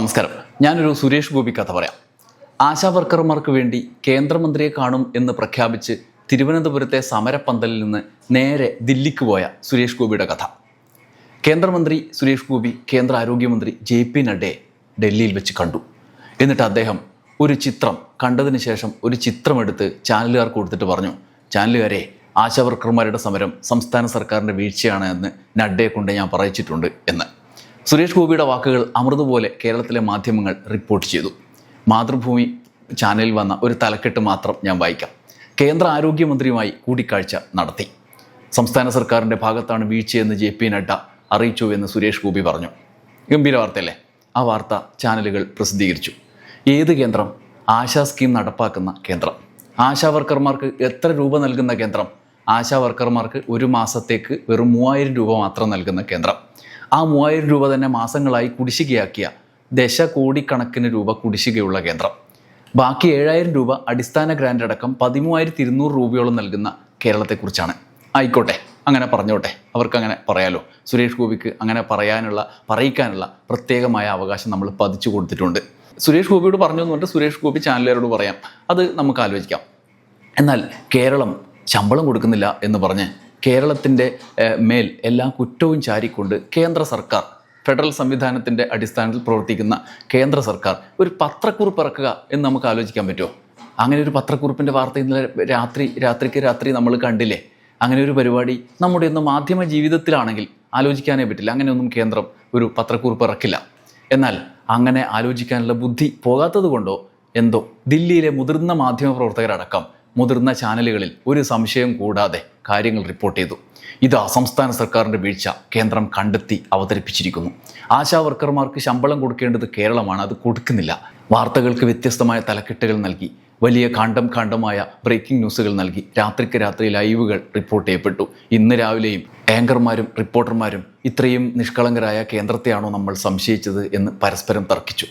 നമസ്കാരം. ഞാനൊരു സുരേഷ് ഗോപി കഥ പറയാം. ആശാ വർക്കർമാർക്ക് വേണ്ടി കേന്ദ്രമന്ത്രിയെ കാണും എന്ന് പ്രഖ്യാപിച്ച് തിരുവനന്തപുരത്തെ സമരപ്പന്തലിൽ നിന്ന് നേരെ ദില്ലിക്ക് പോയ സുരേഷ് ഗോപിയുടെ കഥ. കേന്ദ്രമന്ത്രി സുരേഷ് ഗോപി കേന്ദ്ര ആരോഗ്യമന്ത്രി ജെ പി നഡ്ഡയെ ഡൽഹിയിൽ വെച്ച് കണ്ടു. എന്നിട്ട് അദ്ദേഹം ഒരു ചിത്രം കണ്ടതിന് ശേഷം ഒരു ചിത്രമെടുത്ത് ചാനലുകാർക്ക് കൊടുത്തിട്ട് പറഞ്ഞു ചാനലുകാരെ ആശാവർക്കർമാരുടെ സമരം സംസ്ഥാന സർക്കാരിന്റെ വീഴ്ചയാണ് എന്ന് നഡ്ഡയെ കൊണ്ട് ഞാൻ പറയിച്ചിട്ടുണ്ട് എന്ന്. സുരേഷ് ഗോപിയുടെ വാക്കുകൾ അമൃതുപോലെ കേരളത്തിലെ മാധ്യമങ്ങൾ റിപ്പോർട്ട് ചെയ്തു. മാതൃഭൂമി ചാനലിൽ വന്ന ഒരു തലക്കെട്ട് മാത്രം ഞാൻ വായിക്കാം. കേന്ദ്ര ആരോഗ്യമന്ത്രിയുമായി കൂടിക്കാഴ്ച നടത്തി. സംസ്ഥാന സർക്കാരിന്റെ ഭാഗത്താണ് വീഴ്ചയെന്ന് ജെ പി നഡ്ഡ അറിയിച്ചു എന്ന് സുരേഷ് ഗോപി പറഞ്ഞു. ഗംഭീര വാർത്തയല്ലേ? ആ വാർത്ത ചാനലുകൾ പ്രസിദ്ധീകരിച്ചു. ഏത് കേന്ദ്രം? ആശാ സ്കീം നടപ്പാക്കുന്ന കേന്ദ്രം. ആശാ വർക്കർമാർക്ക് എത്ര രൂപ നൽകുന്ന കേന്ദ്രം? ആശാ വർക്കർമാർക്ക് ഒരു മാസത്തേക്ക് വെറും മൂവായിരം രൂപ മാത്രം നൽകുന്ന കേന്ദ്രം. ആ മൂവായിരം രൂപ തന്നെ മാസങ്ങളായി കുടിശ്ശികയാക്കിയ ദശകോടിക്കണക്കിന് രൂപ കുടിശ്ശികയുള്ള കേന്ദ്രം. ബാക്കി ഏഴായിരം രൂപ അടിസ്ഥാന ഗ്രാൻഡ് അടക്കം പതിമൂവായിരത്തി ഇരുന്നൂറ് രൂപയോളം നൽകുന്ന കേരളത്തെക്കുറിച്ചാണ്. ആയിക്കോട്ടെ അങ്ങനെ പറഞ്ഞോട്ടെ. അവർക്ക് അങ്ങനെ പറയാലോ. സുരേഷ് ഗോപിക്ക് അങ്ങനെ പറയാനുള്ള പറയിക്കാനുള്ള പ്രത്യേകമായ അവകാശം നമ്മൾ പതിച്ചു കൊടുത്തിട്ടുണ്ട്. സുരേഷ് ഗോപിയോട് പറഞ്ഞു എന്ന് പറഞ്ഞിട്ട് സുരേഷ് ഗോപി ചാനലുകാരോട് പറയാം. അത് നമുക്ക് ആലോചിക്കാം. എന്നാൽ കേരളം ശമ്പളം കൊടുക്കുന്നില്ല എന്ന് പറഞ്ഞ് കേരളത്തിന്റെ മേൽ എല്ലാ കുറ്റവും ചാരിക്കൊണ്ട് കേന്ദ്ര സർക്കാർ ഫെഡറൽ സംവിധാനത്തിന്റെ അടിസ്ഥാനത്തിൽ പ്രവർത്തിക്കുന്ന കേന്ദ്ര സർക്കാർ ഒരു പത്രക്കുറിപ്പ് ഇറക്കുക എന്ന് നമുക്ക് ആലോചിക്കാൻ പറ്റുമോ? അങ്ങനെ ഒരു പത്രക്കുറിപ്പിന്റെ വാർത്ത ഇന്നലെ രാത്രി രാത്രിക്ക് രാത്രി നമ്മൾ കണ്ടില്ലേ? അങ്ങനെ ഒരു പരിപാടി നമ്മുടെ ഒന്ന് മാധ്യമ ജീവിതത്തിലാണെങ്കിൽ ആലോചിക്കാനേ പറ്റില്ല. അങ്ങനെയൊന്നും കേന്ദ്രം ഒരു പത്രക്കുറിപ്പ് ഇറക്കില്ല. എന്നാൽ അങ്ങനെ ആലോചിക്കാനുള്ള ബുദ്ധി പോകാത്തത് കൊണ്ടോ എന്തോ ദില്ലിയിലെ മുതിർന്ന മാധ്യമപ്രവർത്തകരടക്കം മുതിർന്ന ചാനലുകളിൽ ഒരു സംശയം കൂടാതെ കാര്യങ്ങൾ റിപ്പോർട്ട് ചെയ്തു. ഇത് സംസ്ഥാന സർക്കാരിന്റെ വീഴ്ച കേന്ദ്രം കണ്ടെത്തി അവതരിപ്പിച്ചിരിക്കുന്നു. ആശാ വർക്കർമാർക്ക് ശമ്പളം കൊടുക്കേണ്ടത് കേരളമാണ് അത് കൊടുക്കുന്നില്ല. വാർത്തകൾക്ക് വ്യത്യസ്തമായ തലക്കെട്ടുകൾ നൽകി. വലിയ കാണ്ഡം കാണ്ഡമായ ബ്രേക്കിംഗ് ന്യൂസുകൾ നൽകി. രാത്രിക്ക് രാത്രി ലൈവുകൾ റിപ്പോർട്ട് ചെയ്യപ്പെട്ടു. ഇന്ന് രാവിലെയും ആങ്കർമാരും റിപ്പോർട്ടർമാരും ഇത്രയും നിഷ്കളങ്കരായ കേന്ദ്രത്തെയാണോ നമ്മൾ സംശയിച്ചത് എന്ന് പരസ്പരം തർക്കിച്ചു.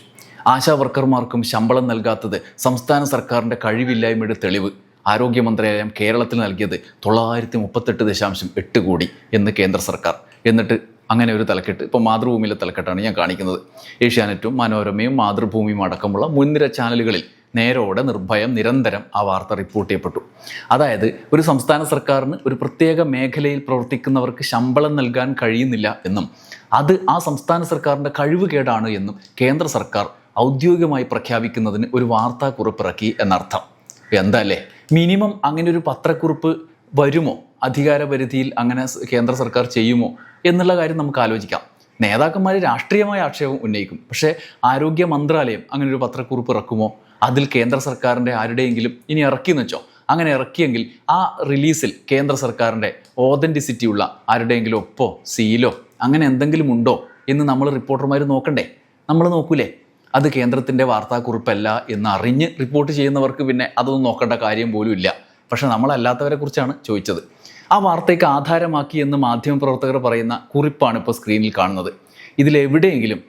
ആശാ വർക്കർമാർക്കും ശമ്പളം നൽകാത്തത് സംസ്ഥാന സർക്കാരിന്റെ കഴിവില്ലായ്മയുടെ തെളിവ്. ആരോഗ്യ മന്ത്രാലയം കേരളത്തിൽ നൽകിയത് തൊള്ളായിരത്തി മുപ്പത്തെട്ട് ദശാംശം എട്ട് കോടി എന്ന് കേന്ദ്ര സർക്കാർ. എന്നിട്ട് അങ്ങനെ ഒരു തലക്കെട്ട്. ഇപ്പോൾ മാതൃഭൂമിയിലെ തലക്കെട്ടാണ് ഞാൻ കാണിക്കുന്നത്. ഏഷ്യാനെറ്റും മനോരമയും മാതൃഭൂമിയും അടക്കമുള്ള മുൻനിര ചാനലുകളിൽ നേരോടെ നിർഭയം നിരന്തരം ആ വാർത്ത റിപ്പോർട്ട് ചെയ്യപ്പെട്ടു. അതായത് ഒരു സംസ്ഥാന സർക്കാരിന് ഒരു പ്രത്യേക മേഖലയിൽ പ്രവർത്തിക്കുന്നവർക്ക് ശമ്പളം നൽകാൻ കഴിയുന്നില്ല എന്നും അത് ആ സംസ്ഥാന സർക്കാരിന്റെ കഴിവുകേടാണ് എന്നും കേന്ദ്ര സർക്കാർ ഔദ്യോഗികമായി പ്രഖ്യാപിക്കുന്നതിന് ഒരു വാർത്താക്കുറിപ്പിറക്കി എന്നർത്ഥം. എന്താ അല്ലേ? മിനിമം അങ്ങനെ ഒരു പത്രക്കുറിപ്പ് വരുമോ? അധികാരപരിധിയിൽ അങ്ങനെ കേന്ദ്ര സർക്കാർ ചെയ്യുമോ? എന്നുള്ള കാര്യം നമുക്ക് ആലോചിക്കാം. നേതാക്കന്മാർ രാഷ്ട്രീയമായ ആക്ഷേപം ഉന്നയിക്കും. പക്ഷേ ആരോഗ്യ മന്ത്രാലയം അങ്ങനെ ഒരു പത്രക്കുറിപ്പ് ഇറക്കുമോ? അതിൽ കേന്ദ്ര സർക്കാരിന്റെ ആരുടെയെങ്കിലും ഇനി ഇറക്കിയെന്ന് വെച്ചോ? അങ്ങനെ ഇറക്കിയെങ്കിൽ ആ റിലീസിൽ കേന്ദ്ര സർക്കാരിന്റെ ഓതന്റിസിറ്റി ഉള്ള ആരുടെയെങ്കിലും ഒപ്പോ സീലോ അങ്ങനെ എന്തെങ്കിലും ഉണ്ടോ എന്ന് നമ്മൾ റിപ്പോർട്ടർമാർ നോക്കണ്ടേ? നമ്മൾ നോക്കൂലേ? അത് കേന്ദ്രത്തിന്റെ വാർത്താക്കുറിപ്പല്ല എന്ന് അറിഞ്ഞ് റിപ്പോർട്ട് ചെയ്യുന്നവർക്ക് പിന്നെ അതൊന്നും നോക്കേണ്ട കാര്യം പോലും ഇല്ല. പക്ഷെ നമ്മളല്ലാത്തവരെ കുറിച്ചാണ് ചോദിച്ചത്. ആ വാർത്തയ്ക്ക് ആധാരമാക്കി എന്ന് മാധ്യമപ്രവർത്തകർ പറയുന്ന കുറിപ്പാണ് ഇപ്പോൾ സ്ക്രീനിൽ കാണുന്നത്. ഇതിലെവിടെയെങ്കിലും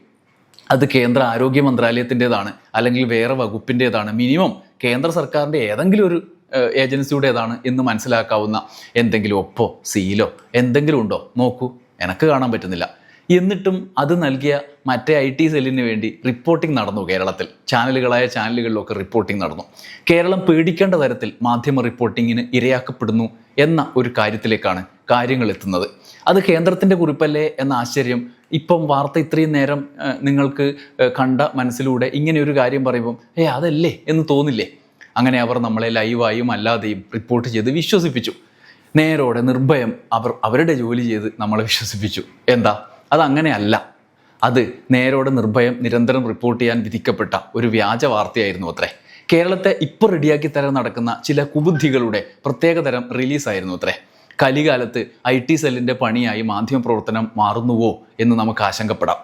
അത് കേന്ദ്ര ആരോഗ്യ മന്ത്രാലയത്തിന്റെതാണ് അല്ലെങ്കിൽ വേറെ വകുപ്പിന്റെതാണ് മിനിമം കേന്ദ്ര സർക്കാരിന്റെ ഏതെങ്കിലും ഒരു ഏജൻസിയുടേതാണ് എന്ന് മനസ്സിലാക്കാവുന്ന എന്തെങ്കിലും ഒപ്പോ സീലോ എന്തെങ്കിലും ഉണ്ടോ? നോക്കൂ എനക്ക് കാണാൻ പറ്റുന്നില്ല. എന്നിട്ടും അത് നൽകിയ മറ്റേ ഐ ടി സെല്ലിന് വേണ്ടി റിപ്പോർട്ടിംഗ് നടന്നു കേരളത്തിൽ. ചാനലുകളായ ചാനലുകളിലൊക്കെ റിപ്പോർട്ടിംഗ് നടന്നു. കേരളം പേടിക്കേണ്ട തരത്തിൽ മാധ്യമ റിപ്പോർട്ടിങ്ങിന് ഇരയാക്കപ്പെടുന്നു എന്ന ഒരു കാര്യത്തിലേക്കാണ് കാര്യങ്ങൾ എത്തുന്നത്. അത് കേന്ദ്രത്തിന്റെ കുറിപ്പല്ലേ എന്ന ആശ്ചര്യം ഇപ്പം വാർത്ത ഇത്രയും നേരം നിങ്ങൾക്ക് കണ്ട മനസ്സിലൂടെ ഇങ്ങനെ ഒരു കാര്യം പറയുമ്പം ഏ അതല്ലേ? എന്ന് തോന്നില്ലേ? അങ്ങനെ അവർ നമ്മളെ ലൈവായും അല്ലാതെയും റിപ്പോർട്ട് ചെയ്ത് വിശ്വസിപ്പിച്ചു. നേരോടെ നിർഭയം അവർ അവരുടെ ജോലി ചെയ്ത് നമ്മളെ വിശ്വസിപ്പിച്ചു. എന്താ? അതങ്ങനെയല്ല. അത് നേരോടെ നിർഭയം നിരന്തരം റിപ്പോർട്ട് ചെയ്യാൻ വിധിക്കപ്പെട്ട ഒരു വ്യാജ വാർത്തയായിരുന്നു അത്രേ. കേരളത്തെ ഇപ്പോൾ റെഡിയാക്കി തരാൻ നടക്കുന്ന ചില കുബുദ്ധികളുടെ പ്രത്യേകതരം റിലീസായിരുന്നു അത്രേ. കലികാലത്ത് ഐ ടി സെല്ലിന്റെ പണിയായി മാധ്യമപ്രവർത്തനം മാറുന്നുവോ എന്ന് നമുക്ക് ആശങ്കപ്പെടാം.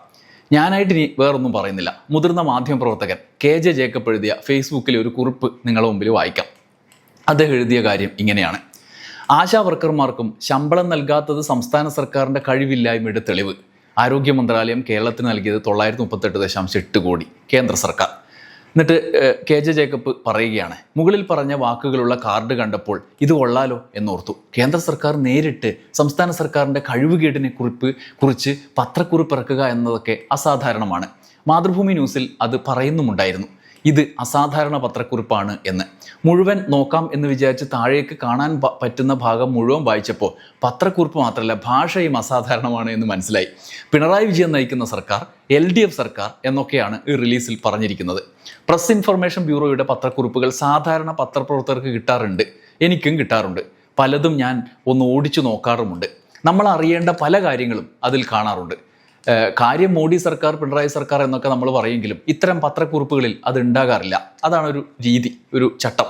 ഞാനായിട്ട് ഇനി വേറൊന്നും പറയുന്നില്ല. മുതിർന്ന മാധ്യമപ്രവർത്തകൻ കെ ജെ ജേക്കബ് എഴുതിയ ഫേസ്ബുക്കിലെ ഒരു കുറിപ്പ് നിങ്ങളുടെ മുമ്പിൽ വായിക്കാം. അദ്ദേഹം എഴുതിയ കാര്യം ഇങ്ങനെയാണ്. ആശാ വർക്കർമാർക്കും ശമ്പളം നൽകാത്തത് സംസ്ഥാന സർക്കാരിന്റെ കഴിവില്ലായ്മയുടെ തെളിവ്. ആരോഗ്യ മന്ത്രാലയം കേരളത്തിന് നൽകിയത് തൊള്ളായിരത്തി മുപ്പത്തെട്ട് ദശാംശം എട്ട് കോടി കേന്ദ്ര സർക്കാർ. എന്നിട്ട് കെ ജെ ജേക്കബ് പറയുകയാണ് മുകളിൽ പറഞ്ഞ വാക്കുകളുള്ള കാർഡ് കണ്ടപ്പോൾ ഇത് കൊള്ളാലോ എന്നോർത്തു. കേന്ദ്ര സർക്കാർ നേരിട്ട് സംസ്ഥാന സർക്കാരിന്റെ കഴിവുകേടിനെ കുറിപ്പ് കുറിച്ച് പത്രക്കുറിപ്പ് ഇറക്കുക എന്നതൊക്കെ അസാധാരണമാണ്. മാതൃഭൂമി ന്യൂസിൽ അത് പറയുന്നുമുണ്ടായിരുന്നു. ഇത് അസാധാരണ പത്രക്കുറിപ്പാണ് എന്ന്. മുഴുവൻ നോക്കാം എന്ന് വിചാരിച്ച് താഴേക്ക് കാണാൻ പറ്റുന്ന ഭാഗം മുഴുവൻ വായിച്ചപ്പോൾ പത്രക്കുറിപ്പ് മാത്രമല്ല ഭാഷയും അസാധാരണമാണ് എന്ന് മനസ്സിലായി. പിണറായി വിജയൻ നയിക്കുന്ന സർക്കാർ എൽ ഡി എഫ് സർക്കാർ എന്നൊക്കെയാണ് ഈ റിലീസിൽ പറഞ്ഞിരിക്കുന്നത്. പ്രസ് ഇൻഫർമേഷൻ ബ്യൂറോയുടെ പത്രക്കുറിപ്പുകൾ സാധാരണ പത്രപ്രവർത്തകർക്ക് കിട്ടാറുണ്ട്. എനിക്കും കിട്ടാറുണ്ട്. പലതും ഞാൻ ഒന്ന് ഓടിച്ചു നോക്കാറുമുണ്ട്. നമ്മൾ അറിയേണ്ട പല കാര്യങ്ങളും അതിൽ കാണാറുണ്ട്. കാര്യം മോഡി സർക്കാർ പിണറായി സർക്കാർ എന്നൊക്കെ നമ്മൾ പറയുമെങ്കിലും ഇത്തരം പത്രക്കുറിപ്പുകളിൽ അത് ഉണ്ടാകാറില്ല. അതാണ് ഒരു രീതി ഒരു ചട്ടം.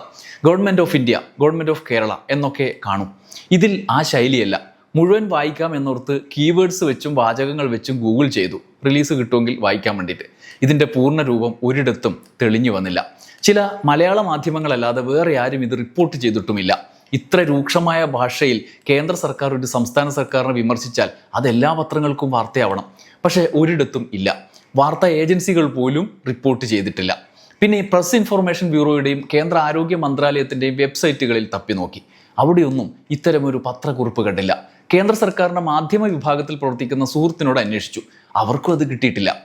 Government of India government of Kerala എന്നൊക്കെ കാണും. ഇതിൽ ആ ശൈലിയല്ല. മുഴുവൻ വായിക്കാം എന്നോർത്ത് കീവേഡ്സ് വെച്ചും വാചകങ്ങൾ വെച്ചും ഗൂഗിൾ ചെയ്തു. റിലീസ് കിട്ടുമെങ്കിൽ വായിക്കാൻ വേണ്ടിയിട്ട്. ഇതിന്റെ പൂർണ രൂപം ഒരിടത്തും തെളിഞ്ഞു വന്നില്ല. ചില മലയാള മാധ്യമങ്ങളല്ലാതെ വേറെ ആരും ഇത് റിപ്പോർട്ട് ചെയ്തിട്ടുമില്ല. ഇത്ര രൂക്ഷമായ ഭാഷയിൽ കേന്ദ്ര സർക്കാർ ഒരു സംസ്ഥാന സർക്കാരിനെ വിമർശിച്ചാൽ അത് എല്ലാ പത്രങ്ങൾക്കും വാർത്തയാവണം. പക്ഷേ ഒരിടത്തും ഇല്ല. വാർത്താ ഏജൻസികൾ പോലും റിപ്പോർട്ട് ചെയ്തിട്ടില്ല. പിന്നെ പ്രസ് ഇൻഫർമേഷൻ ബ്യൂറോയുടെയും കേന്ദ്ര ആരോഗ്യ മന്ത്രാലയത്തിന്റെയും വെബ്സൈറ്റുകളിൽ തപ്പി നോക്കി. അവിടെയൊന്നും ഇത്തരമൊരു പത്രക്കുറിപ്പ് കണ്ടില്ല. കേന്ദ്ര സർക്കാരിന്റെ മാധ്യമ വിഭാഗത്തിൽ പ്രവർത്തിക്കുന്ന സുഹൃത്തിനോട് അന്വേഷിച്ചു. അവർക്കും അത് കിട്ടിയിട്ടില്ല.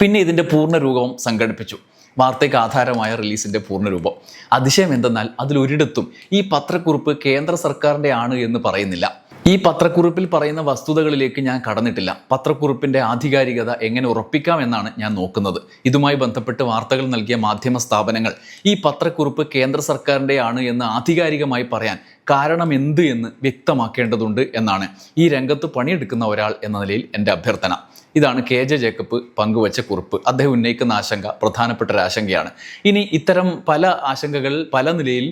പിന്നെ ഇതിന്റെ പൂർണ രൂപം സംഘടിപ്പിച്ചു. വാർത്തയ്ക്ക് ആധാരമായ റിലീസിന്റെ പൂർണരൂപം. അതിശയം എന്തെന്നാൽ അതിലൊരിടത്തും ഈ പത്രക്കുറിപ്പ് കേന്ദ്ര സർക്കാരിന്റെ ആണ് എന്ന് പറയുന്നില്ല. ഈ പത്രക്കുറിപ്പിൽ പറയുന്ന വസ്തുതകളിലേക്ക് ഞാൻ കടന്നിട്ടില്ല. പത്രക്കുറിപ്പിന്റെ ആധികാരികത എങ്ങനെ ഉറപ്പിക്കാം എന്നാണ് ഞാൻ നോക്കുന്നത്. ഇതുമായി ബന്ധപ്പെട്ട് വാർത്തകൾ നൽകിയ മാധ്യമ സ്ഥാപനങ്ങൾ ഈ പത്രക്കുറിപ്പ് കേന്ദ്ര സർക്കാരിന്റെ ആണ് എന്ന് ആധികാരികമായി പറയാൻ കാരണം എന്ത് എന്ന് വ്യക്തമാക്കേണ്ടതുണ്ട് എന്നാണ് ഈ രംഗത്ത് പണിയെടുക്കുന്ന ഒരാൾ എന്ന നിലയിൽ എന്റെ അഭ്യർത്ഥന. ഇതാണ് കെ ജെ ജേക്കബ് പങ്കുവച്ച കുറിപ്പ്. അദ്ദേഹം ഉന്നയിക്കുന്ന ആശങ്ക പ്രധാനപ്പെട്ട ഒരു ആശങ്കയാണ്. ഇനി ഇത്തരം പല ആശങ്കകൾ പല നിലയിൽ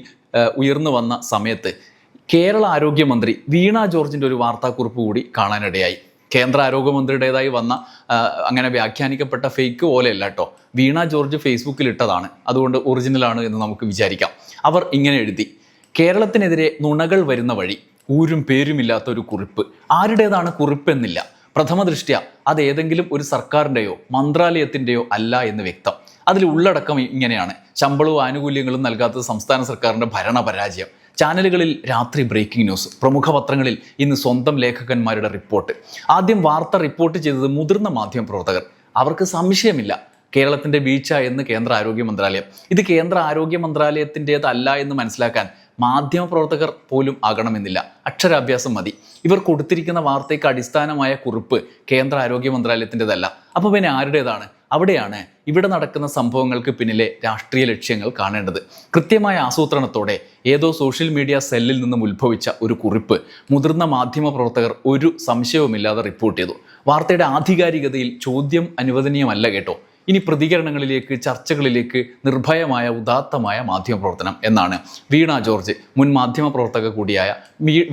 ഉയർന്നു വന്ന സമയത്ത് കേരള ആരോഗ്യമന്ത്രി വീണ ജോർജിന്റെ ഒരു വാർത്താക്കുറിപ്പ് കൂടി കാണാനിടയായി. കേന്ദ്ര ആരോഗ്യമന്ത്രിയുടേതായി വന്ന അങ്ങനെ വ്യാഖ്യാനിക്കപ്പെട്ട ഫേക്ക് പോലെയല്ല കേട്ടോ വീണ ജോർജ് ഫേസ്ബുക്കിൽ ഇട്ടതാണ്. അതുകൊണ്ട് ഒറിജിനലാണ് എന്ന് നമുക്ക് വിചാരിക്കാം. അവർ ഇങ്ങനെ എഴുതി. കേരളത്തിനെതിരെ നുണകൾ വരുന്ന വഴി ഊരും പേരുമില്ലാത്ത ഒരു കുറിപ്പ്. ആരുടേതാണ് കുറിപ്പെന്നില്ല. പ്രഥമ ദൃഷ്ട്യ അത് ഏതെങ്കിലും ഒരു സർക്കാരിന്റെയോ മന്ത്രാലയത്തിന്റെയോ അല്ല എന്ന് വ്യക്തം. അതിൽ ഉള്ളടക്കം ഇങ്ങനെയാണ്. ശമ്പളവും ആനുകൂല്യങ്ങളും നൽകാത്ത സംസ്ഥാന സർക്കാരിന്റെ ഭരണപരാജയം. ചാനലുകളിൽ രാത്രി ബ്രേക്കിംഗ് ന്യൂസ് പ്രമുഖ പത്രങ്ങളിൽ ഇന്ന് സ്വന്തം ലേഖകന്മാരുടെ റിപ്പോർട്ട്. ആദ്യം വാർത്ത റിപ്പോർട്ട് ചെയ്തത് മുതിർന്ന മാധ്യമ പ്രവർത്തകർ. അവർക്ക് സംശയമില്ല. കേരളത്തിന്റെ വീഴ്ച എന്ന് കേന്ദ്ര ആരോഗ്യ മന്ത്രാലയം. ഇത് കേന്ദ്ര ആരോഗ്യ മന്ത്രാലയത്തിന്റെതല്ല എന്ന് മനസ്സിലാക്കാൻ മാധ്യമ പ്രവർത്തകർ പോലും ആകണമെന്നില്ല. അക്ഷരാഭ്യാസം മതി. ഇവർ കൊടുത്തിരിക്കുന്ന വാർത്തയ്ക്ക് അടിസ്ഥാനമായ കുറിപ്പ് കേന്ദ്ര ആരോഗ്യ മന്ത്രാലയത്തിന്റെതല്ല. അപ്പോൾ പിന്നെ ആരുടേതാണ്? അവിടെയാണ് ഇവിടെ നടക്കുന്ന സംഭവങ്ങൾക്ക് പിന്നിലെ രാഷ്ട്രീയ ലക്ഷ്യങ്ങൾ കാണേണ്ടത്. കൃത്യമായ ആസൂത്രണത്തോടെ ഏതോ സോഷ്യൽ മീഡിയ സെല്ലിൽ നിന്നും ഉത്ഭവിച്ച ഒരു കുറിപ്പ് മുതിർന്ന മാധ്യമ പ്രവർത്തകർ ഒരു സംശയവുമില്ലാതെ റിപ്പോർട്ട് ചെയ്തു. വാർത്തയുടെ ആധികാരികതയിൽ ചോദ്യം അനുവദനീയമല്ല കേട്ടോ. ഇനി പ്രതികരണങ്ങളിലേക്ക് ചർച്ചകളിലേക്ക് നിർഭയമായ ഉദാത്തമായ മാധ്യമപ്രവർത്തനം എന്നാണ് വീണ ജോർജ് മുൻ മാധ്യമപ്രവർത്തക കൂടിയായ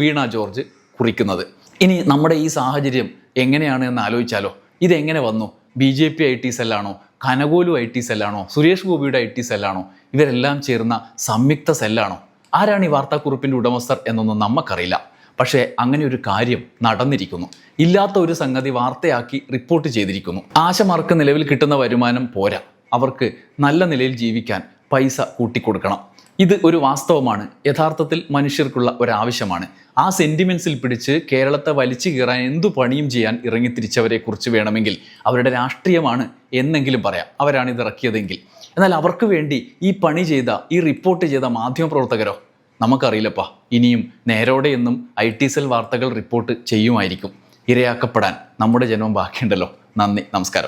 വീണ ജോർജ് കുറിക്കുന്നത്. ഇനി നമ്മുടെ ഈ സാഹചര്യം എങ്ങനെയാണ് എന്ന് ആലോചിച്ചാലോ ഇതെങ്ങനെ വന്നു? B J P I T സെല്ലാണോ? കനകോലു ഐ ടി സെല്ലാണോ? സുരേഷ് ഗോപിയുടെ ഐ ടി സെല്ലാണോ? ഇവരെല്ലാം ചേർന്ന സംയുക്ത സെല്ലാണോ? ആരാണ് ഈ വാർത്താക്കുറിപ്പിന്റെ ഉടമസ്ഥർ എന്നൊന്നും നമുക്കറിയില്ല പക്ഷേ അങ്ങനെ ഒരു കാര്യം നടന്നിരിക്കുന്നു. ഇല്ലാത്ത ഒരു സംഗതി വാർത്തയാക്കി റിപ്പോർട്ട് ചെയ്തിരിക്കുന്നു. ആശമാർക്ക് നിലവിൽ കിട്ടുന്ന വരുമാനം പോരാ. അവർക്ക് നല്ല നിലയിൽ ജീവിക്കാൻ പൈസ കൂട്ടിക്കൊടുക്കണം. ഇത് ഒരു വാസ്തവമാണ്. യഥാർത്ഥത്തിൽ മനുഷ്യർക്കുള്ള ഒരാവശ്യമാണ്. ആ സെന്റിമെന്റ്സിൽ പിടിച്ച് കേരളത്തെ വലിച്ചു കീറാൻ എന്തു പണിയും ചെയ്യാൻ ഇറങ്ങിത്തിരിച്ചവരെ കുറിച്ച് വേണമെങ്കിൽ അവരുടെ രാഷ്ട്രീയമാണ് എന്നെങ്കിലും പറയാം. അവരാണ് ഇത് ഇറക്കിയതെങ്കിൽ. എന്നാൽ അവർക്ക് വേണ്ടി ഈ പണി ചെയ്ത ഈ റിപ്പോർട്ട് ചെയ്ത മാധ്യമപ്രവർത്തകരോ? നമുക്കറിയില്ലപ്പാ. ഇനിയും നേരോടെ എന്നും ഐ ടി സെൽ വാർത്തകൾ റിപ്പോർട്ട് ചെയ്യുമായിരിക്കും. ഇരയാക്കപ്പെടാൻ നമ്മുടെ ജന്മം ബാക്കിയുണ്ടല്ലോ. നന്ദി. നമസ്കാരം.